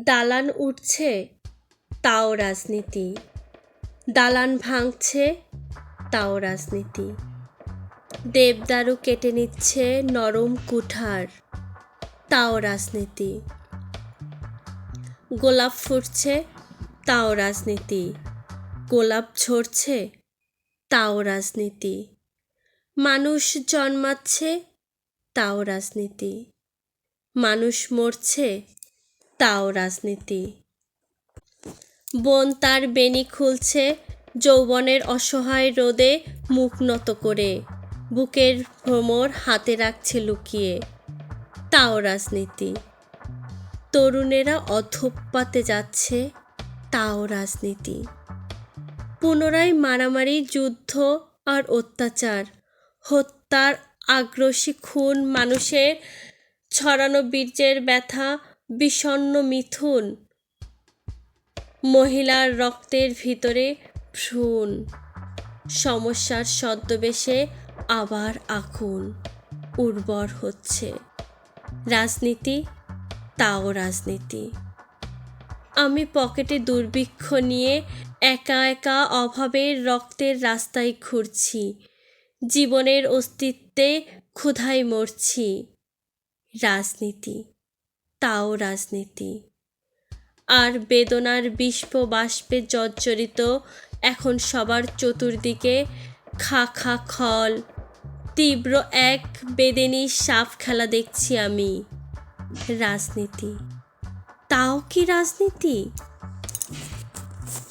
দালান উঠছে, তাও রাজনীতি। দালান ভাঙছে, তাও রাজনীতি। দেবদারু কেটে নিচ্ছে নরম কুঠার, তাও রাজনীতি। গোলাপ ফুটছে, তাও রাজনীতি। গোলাপ ঝরছে, তাও রাজনীতি। মানুষ জন্মাচ্ছে, তাও রাজনীতি। মানুষ মরছে তাও রাজনীতি। বন তার বেনি খুলছে যৌবনের অসহায় রোদে মুখ নত করে। বুকের ভ্রমর হাতে রাখছে লুকিয়ে। তাও রাজনীতি। তরুণেরা অধঃপাতে যাচ্ছে, তাও রাজনীতি। পুনরায় মারামারি, যুদ্ধ আর অত্যাচার, হত্যার আগ্রাসী খুন, মানুষের ছড়ানো বীর্যের ব্যথা বিষণ্ণ মিথুন। মহিলার রক্তের ভিতরে ভ্রূণ। সমস্যার সদ্যবেশে আবার আগুন উর্বর হচ্ছে। রাজনীতি, তাও রাজনীতি। আমি পকেটে দুর্ভিক্ষ নিয়ে একা একা অভাবের রক্তের রাস্তায় ঘুরছি। জীবনের অস্তিত্বে ক্ষুধায় মরছি। রাজনীতি। তাও রাজনীতি। আর বেদনার বিষ্প বাষ্পে জর্জরিত এখন সবার চতুর্দিকে খা খা খল। তীব্র এক বেদেনি সাপ খেলা দেখছি আমি। রাজনীতি। তাও কি রাজনীতি?